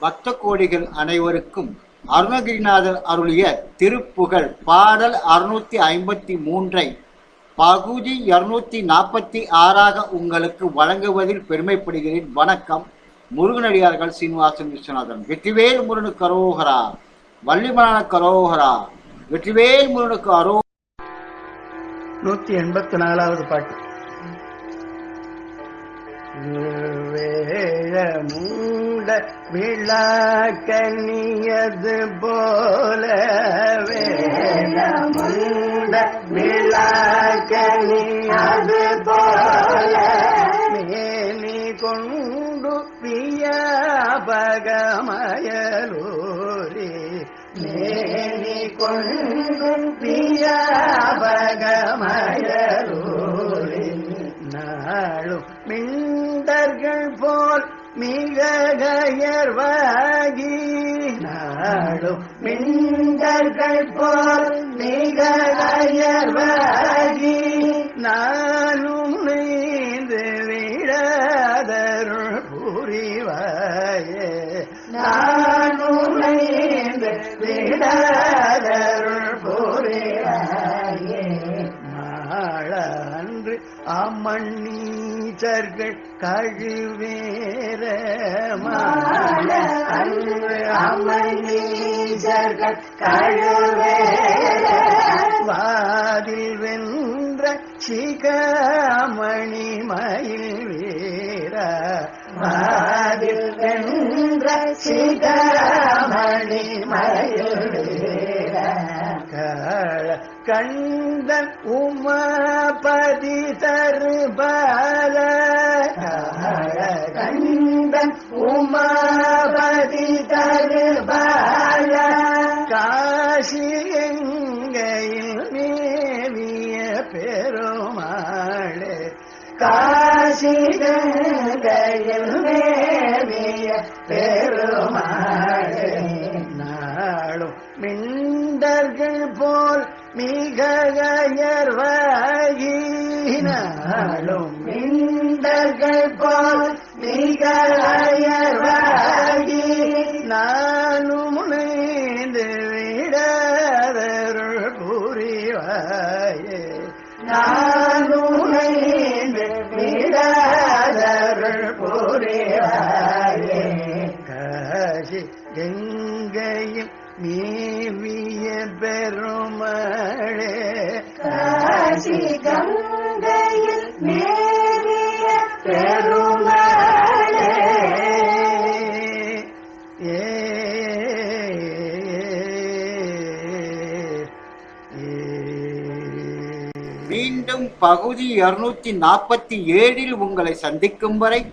பக்த கோடிகள் அனைவருக்கும் அருணகிரிநாதர் அருளிய திருப்புகழ். பாடல் அறுநூத்தி ஐம்பத்தி மூன்றை. பகுதி இருநூத்தி நாற்பத்தி ஆறாக உங்களுக்கு வழங்குவதில் பெருமைப்படுகிறேன். வணக்கம். முருகனடியார்கள் சீனிவாசன் விஸ்வநாதன். வெற்றிவேல் முருனு கரோகரா வள்ளிமலான கரோகரா. வெற்றிவேல் முருகனுக்கு அரோ நூத்தி எண்பத்தி நாலாவது பாட்டு. வேழ மூட விழாக்கனியது போல வேழ மூட விழாக்கனியது போல மேனி கொண்டு பியாபகமயலூரி மேனி கொண்டு பியாபகமயலூரி நாளும் மிண்டர்கள் போல் மிக நாடும் மின்கள் போல் மிகயர்வாகி நானும் நீந்து விடாதருள் புரிவாயே. நான் அம்மண்ணீச்சர்கள் கழுவேற அம்மண்ணீச்சர்கள் கழுவேற வாதில் வென்ற சிகாமணி மயில் வீர. வாதில் வென்ற சிகாமணி மயில் கண்டன் உமாபதி தருபால காள கண்டன் உமாபதி தருபால காசி எங்கையில் மேவிய பெருமாளே. காசி கங்கையில் மேவிய பெருமாளே. நாளும் மிண்டர்கள் போல் மிக கயர்வாகி போல் மிகையர்வாகி நானும் நீந்து விடாதருள் புரிவாயே. நானும் நீந்து விடாதருள் புரிவாயே. காசி கங்கையும் மேவிய பெருமளே. காசி கங்கையில் மேவிய பெருமளே. ஏ. மீண்டும் பகுதி இருநூத்தி நாற்பத்தி ஏழில் உங்களை சந்திக்கும் வரை